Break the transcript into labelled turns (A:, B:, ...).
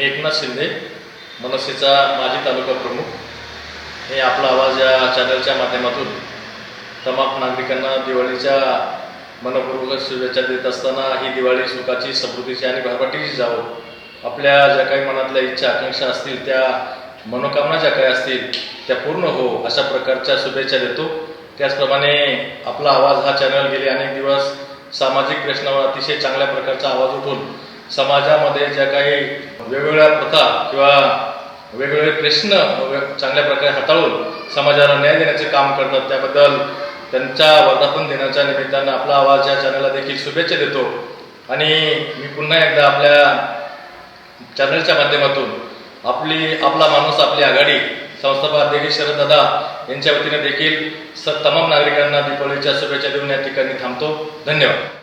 A: मी एकनाथ शिंदे मनसेचा माजी तालुका प्रमुख. हे आपला आवाज या चॅनलच्या माध्यमातून तमाम नागरिकांना दिवाळीच्या मनपूर्वक शुभेच्छा देत असताना ही दिवाळी सुखाची समृद्धीची आणि भरभराटीची जावं. आपल्या ज्या काही मनातल्या इच्छा आकांक्षा असतील त्या मनोकामना ज्या काही असतील त्या पूर्ण हो अशा प्रकारच्या शुभेच्छा देतो. त्याचप्रमाणे आपला आवाज हा चॅनल गेले अनेक दिवस सामाजिक प्रश्नावर अतिशय चांगल्या प्रकारचा आवाज उठून समाजामध्ये ज्या काही वेगवेगळ्या प्रथा किंवा वेगवेगळे प्रश्न चांगल्या प्रकारे हाताळून समाजाला न्याय देण्याचे काम करतात त्याबद्दल त्यांच्या वर्धापन दिनाच्या निमित्तानं आपला आवाज या चॅनलला देखील शुभेच्छा देतो. आणि मी पुन्हा एकदा आपल्या चॅनलच्या माध्यमातून आपली आपला माणूस आपली आघाडी संस्थापक अध्यक्ष शरददादा यांच्या वतीने देखील स तमाम नागरिकांना दीपावलीच्या शुभेच्छा देऊन या ठिकाणी थांबतो. धन्यवाद.